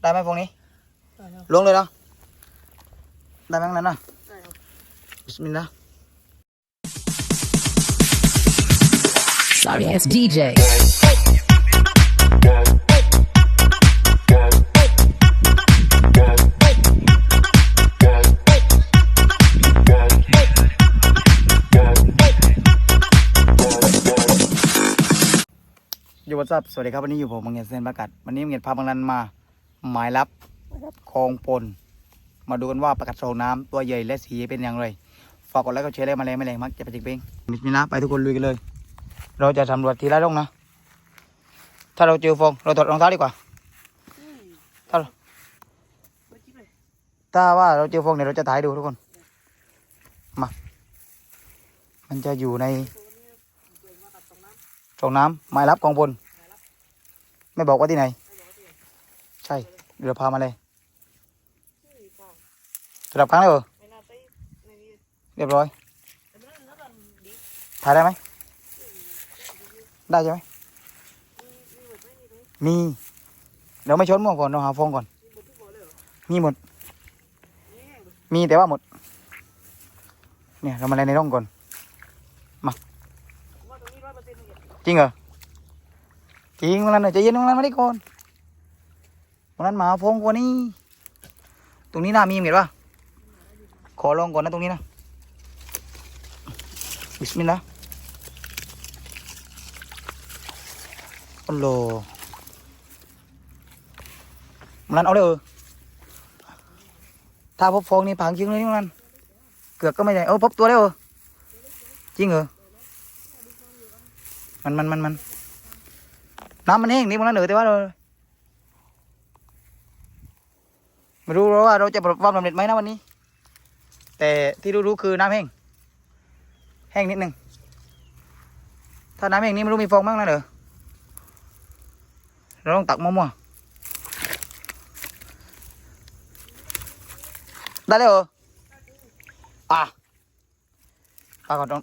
ได้ไหมพวกนี้ได้แล้วลงเลยเนาะได้ไหมข้างนั้นนะได้ครับบิสมิลลาห์ Sorry ass DJ. อยู่วัดซับสวัสดีครับ วันนี้อยู่ผมมังเงียนเซนประกัดวันนี้มังเงียนพาบางนันมา หมายลับคลองปน มาดูกันว่าประกัดโซน้ำตัวใหญ่และสีเป็นอย่างไร ฝากกดไลค์กดแชร์เลยมาแรงไม่แรงมักจะไปจิกเป้งมิสมิลลาไปทุกคนลุยกันเลย เราจะสำรวจทีละร่องนะ ถ้าเราเจอฟองเราถอดรองเท้าดีกว่า ถ้าถ้าว่าเราเจอฟองเนี่ยเราจะถ่ายดูทุกคน มา มันจะอยู่ในตัวนี้เก่งมากับตรงน้ำหมายลับกองพลไม่บอกว่าที่ไหนไม่บอกว่าที่ไหน ใช่เดี๋ยวพามาเลยสำหรับครั้งแรกเหรอเรียบร้อยถ่ายได้ไหมได้ใช่ไหมมีเดี๋ยวไม่ชนม่วงก่อนเราหาฟองก่อน มีหมดทุกบ่อเลยเหมีหมดนี่แห้งเลยมีแต่ว่าหมด เนี่ยเรามาเลยในร่องก่อน มา จริงเหรอ จริงวันนั้นน่ะใจเย็นวันนั้นมาได้ก่อน วันนั้นมาฟงกว่านี้ ตรงนี้น่ามีเห็นปะขอลองก่อนนะตรงนี้นะ บิสมิลลาห์อัลโหลมันนั้นเอาเลยเออถ้าพบฟองนี่ผังจริงเลยนี่มันเกือกก็ไม่ได้เออพบตัวแล้วเออจริงเหรอมันมันมันมันน้ำมันแห้งนี่มันนั่นเหนือแต่ว่าเรา ไม่รู้ว่าเราจะประสบความสำเร็จไหมนะวันนี้ แต่ที่รู้ๆคือน้ำแห้ง แห้งนิดหนึ่งถ้าน้ำแห้งนี้ไม่รู้มีฟองบ้างนะเหรอเราต้องตักมั่วๆได้เลยเหรออะปลากดตรง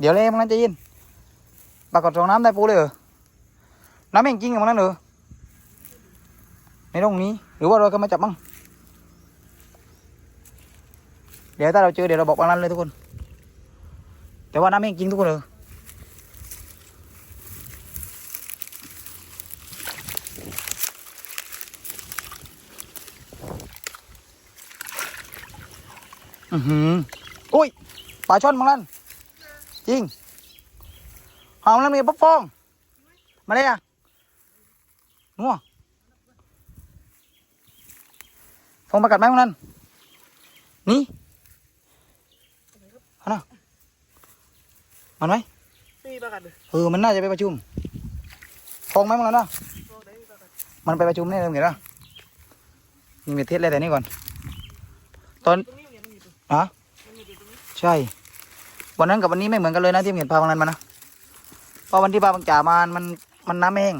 เดี๋ยวเลยมันนั้นจะยินปลากดตรงน้ำได้ปูเลยเหรอน้ำแห้งจริงอย่างนั้นเหรอในตรงนี้ หรือว่าเราก็มาจับบ้างเดี๋ยวถ้าเราเจอเดี๋ยวเราบอกบางนั้นเลยทุกคน แต่ว่าน้ำแห้งจริงทุกคนเลยอือหืออุ้ยปลาช่อนมังลันจริงหอมแล้วมีป๊อปฟอง มาเลยอะนัวฟ องประกัดไหมมังลันนี่เอานะมันไหมไม่มีประกันเลยเออมันน่าจะไปประชุมฟองไหมมันแล้วนะฟองได้มีประกันมันไปประชุมแน่เลยเห็นปะนี่มีเทสอะไรแต่นี่ก่อน ตอนตรงนี้มันมีตัวฮะมันมีตัวตรงนี้ใช่ วันนั้นกับวันนี้ไม่เหมือนกันเลยนะที่ผมเห็นพาบางนั้นมานะเพราะวันที่พาบางจ่ามามันมันน้ำไม่แห้ง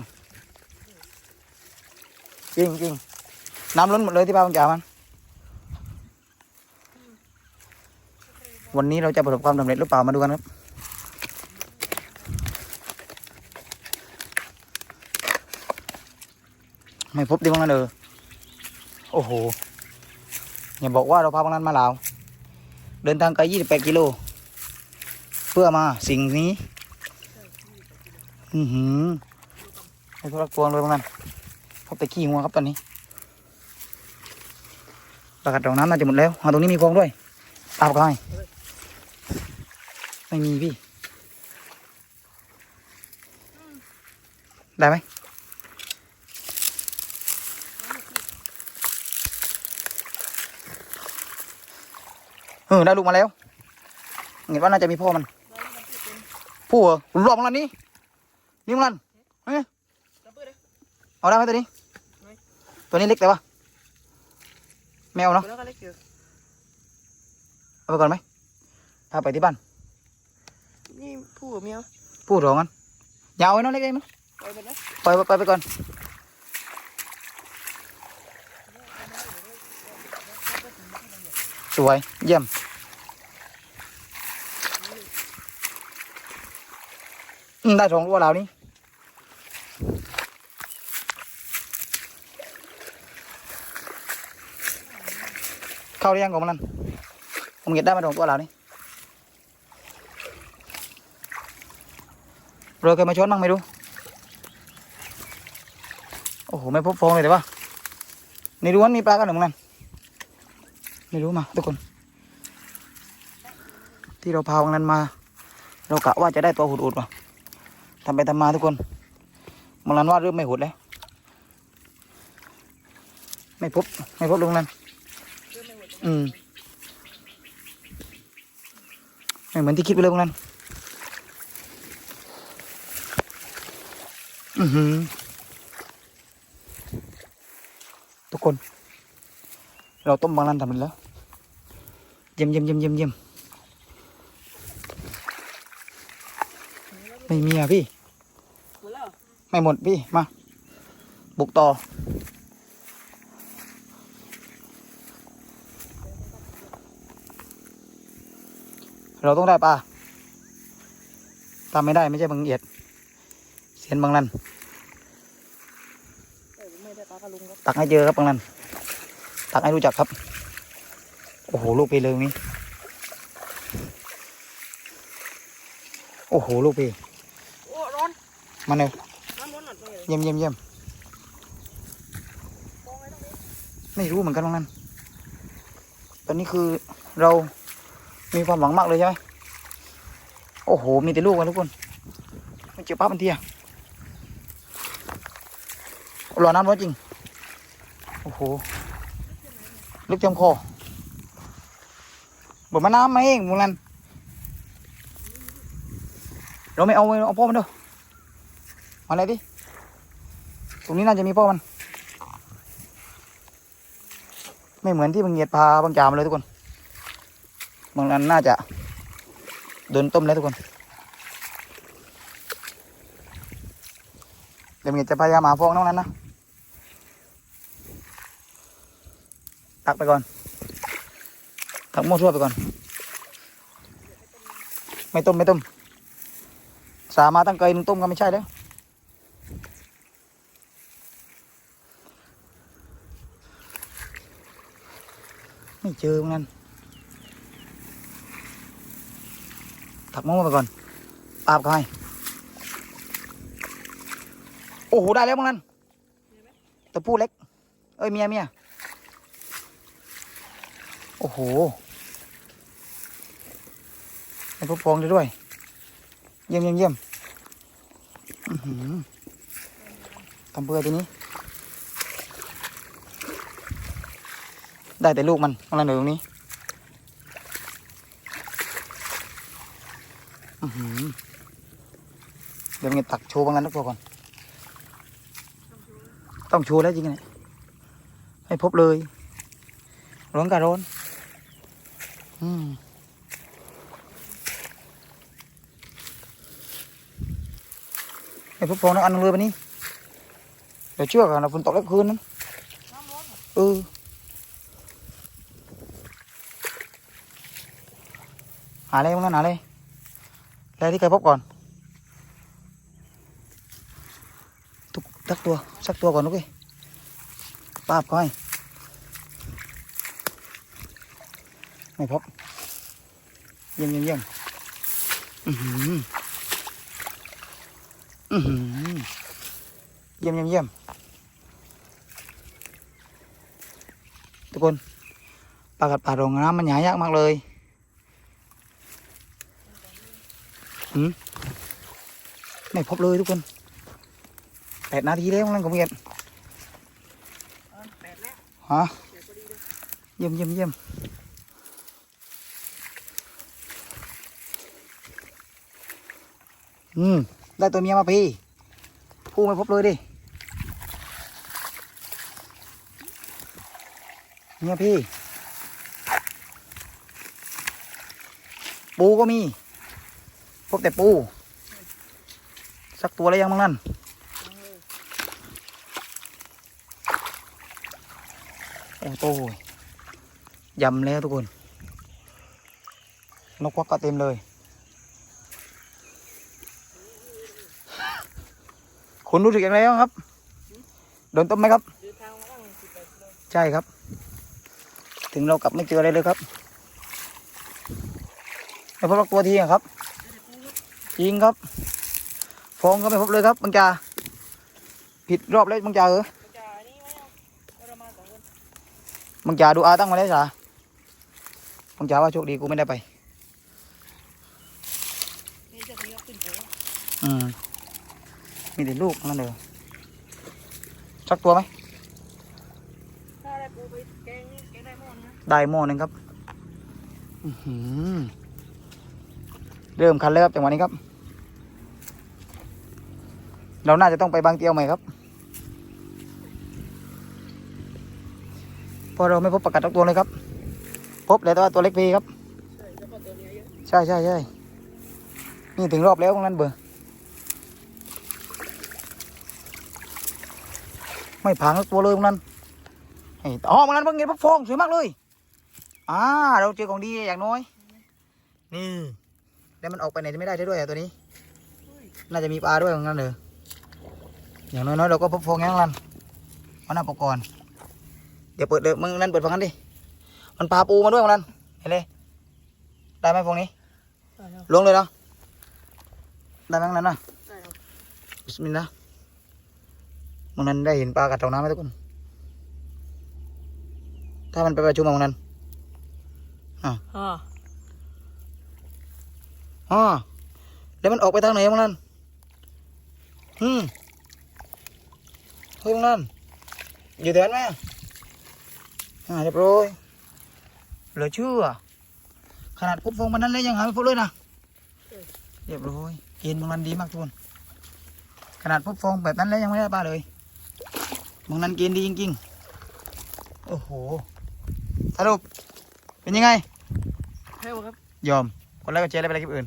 จริงจริง น้ำล้นหมดเลยที่พาบางจ่ามัน วันนี้เราจะประสบความสำเร็จหรือเปล่ามาดูกันครับไม่พบดีบ้างนั้นเออโอ้โหอย่าบอกว่าเราพาบางนั้นมาลาว เดินทางไกล28กิโล เพื่อมาสิ่งนี้ อือหือไอ้ทุรักตวงเลยบางนั้นพบแต่ขี้งัวครับตอนนี้ ประกาศรองน้ำน่าจะหมดแล้วเอาตรงนี้มีฟองด้วยตามกันไม่มีพี่ ได้ไหมเออได้ลูกมาแล้ว เห็นว่าน่าจะมีพ่อมันผู้เหรอรอบมันนี่นี่มันเฮ้ยเอาได้ไหมตัวนี้ ตัวนี้เล็กแต่ว่า แมวเนาะตัวนั้นก็เล็กอยู่เอาไปก่อนไหมพาไปที่บ้านนี่ผู้กับเมียพูดรอกันอยาวไว้เน้องเล็กเองเนาะไปหมดนะปล่อยไปปล่อยไปก่อนสวยเยี่ยมอืมได้สองตัวแล้วนี่ เข้าหรือยังของมันนั่นผมเก็บได้มาตรงตัวเรานี่เราเคยมาชนบ้างไม่รู้ โอ้โห ไม่พบฟองเลยแต่ว่าในรั้วมีปลากันหรือมั้งนั่นไม่รู้มาทุกคน ที่เราพาวันนั้นมา เรากะว่าจะได้ตัวหุดๆว่ะทำไปทำมาทุกคนมันนั้นว่าเริ่มไม่หุดแล้ว ไม่พบ ไม่พบตรงนั้น อืมไม่เหมือนที่คิดไปเลยตรงนั้น อือหือ ทุกคน เราต้มบางนันทำมันแล้ว เยี่ยมเยี่ยมเยี่ยมเยี่ยมเยี่ยมไม่มีอะพี่ ไม่หมดพี่ มา บุกต่อ เราต้องได้ปลาตามไม่ได้ไม่ใช่บางเอียด เสียนบางนันเออไม่ได้ปลากระลุงครับตักให้เจอครับบางนันตักให้รู้จักครับ โอ้โหลูกปีเลยตรงนี้โอ้โหลูกปีโอ้ร้อนมาเร็วน้ำร้อนหนักเลยเยี่ยมเยี่ยมเยี่ยมฟองไว้ตรงนี้ไม่รู้เหมือนกันบางนันตอนนี้คือเรา มีความหวังมากเลยใช่ไหมโอ้โห มีแต่ลูกกันทุกคนไม่เจอป้าบันเทียรอน้ำร้อนจริง โอ้โหลึกจมคอบนมาน้ำมาเองมึงนั่นเราไม่เอาเอาพ่อมันเด้อมาเลยดิ ตรงนี้น่าจะมีพ่อมัน ไม่เหมือนที่บางเหยียดพาบางจามเลยทุกคน บางนั้นน่าจะโดนต้มแล้วทุกคนเดี๋ยวบางเหยีจะพยายามหาฟองน้องนั้นนะตักไปก่อนตักมั่วทั่วไปก่อน ไม่ต้มไม่ต้มสามาตั้งไกลนึงต้มก็ไม่ใช่แล้วไม่เจอเหมือน กักมั่วไปก่อนปาบเขาให้โอ้โห ได้แล้วมั้งนั้นตัวผู้เล็ก เอ้ยเมียเมียโอ้โหให้พวกฟองได้ด้วย เยี่ยมเยี่ยมเยี่ยมอื้อหือทำเปื่อยตัวนี้ ได้แต่ลูกมันอะไรหนูตรงนี้อื้อหือเดี๋ยวมันตักโชว์บางงานนักตัวก่อนต้องโชว์แล้วจริงเนี่ยให้พบเลย ร้อนกับร้อน อืมไอ้พวกฟองนักอันเลยปนี่เดี๋ยวเชื่อกันนะฝนตกแล้วคืนนั้นเออหาอะไรบ้างนั้นหาอะไรอะไรที่เคยพบก่อนทุกสัก ตัวสักตัวก่อนลูกเอ้ยปาบเขาให้ไม่พบเยี่ยมเยี่ยมเยี่ยมอือหืออือหือเยี่ยมเยี่ยมเยี่ยมทุกคนปลากัดป่าโรงน้ำมันหายากมากเลยหืมไม่พบเลยทุกคน ปดนาทีแล้วนั่นก็เงียบเออแปดฮะเดี๋ยวพอดีเลยเยี่ยมเยี่ยมเยี่ยมอืม ได้ตัวเมียมาพี่ผู้ไม่พบเลยดิเนี่ยพี่ ปูก็มี พบแต่ปู สักตัวแล้วยังมั้งนั่น อ้ยยำแล้วทุกคน นกควักก็เต็มเลยคุณรู้สึกอย่างไรบ้างครับ โดนต้มไหมครับ ใช่ครับ ถึงเรากลับไม่เจออะไรเลยครับไม่พบตัวทีครับ จริงครับฟองก็ไม่พบเลยครับบางจาผิดรอบแล้วบางจาเออ จะอันนี้ไหมเอาเรามาสองคน บางจาดูอาตั้งมาแล้วจ้ะบางจาว่าโชคดีกูไม่ได้ไปนี่จะมีก็ขึ้นเถอะอืมมีแต่ลูกนั่นเลยสักตัวไหมถ้าได้ปูไปแกงนี่แกงได้หมดนะได้หม้อหนึ่งครับอื้อหือเริ่มคันแล้วครับจังหวะนี้ครับ เราน่าจะต้องไปบางเตียวใหม่ครับ เพราะเราไม่พบประกัดตักตัวเลยครับ พบแต่ว่าตัวเล็กพีครับ ใช่ใช่ใช่ใช่นี่ถึงรอบแล้วตรงนั้นเบอร์ไม่พังสักตัวเลยตรงนั้นไอ้อ๋อตรงนั้นเพิ่งเห็นพวกฟองสวยมากเลยอ่าเราเจอของดีอย่างน้อย นี่แล้วมันออกไปไหนจะไม่ได้ด้วยตัวนี้ น่าจะมีปลาด้วยตรงนั้นเลยอย่างน้อยๆเราก็พบฟองอย่งนั้นมันน่าปกรณ์ เดี๋ยวเปิดเดี๋ยวมึงนั่นเปิดฟังกันดิ มันปลาปูมาด้วยตรงนั้นเห็นเลย ได้ไหมฟองนี้ได้ครับลงเลยเนาะได้ไหมตรงนั้นนะได้ครับบิสมิลลาห์ตรงนั้นได้เห็นปลากัดตรงน้ำไหมทุกคน ถ้ามันไปประชุมตรงนั้นอ่าอ๋อแล้วมันออกไปทางไหนตรงนั้นอืมเฮ้ยตรงนั้นอยู่แถวนั้นไหม อ่าเรียบร้อยเหลือเชื่อ ขนาดพบฟองมันนั้นแล้วยังหาไม่พบเลยนะเรียบร้อยเกณฑ์ตรงนั้นดีมากทุกคนขนาดพบฟองแบบนั้นแล้วยังไม่ได้ปลาเลยตรงนั้นเกณฑ์ดีจริงๆโอ้โหสรุปเป็นยังไงให้หมดครับ ยอมคนแรกก็เจอแล้วไปอะไรคลิปอื่น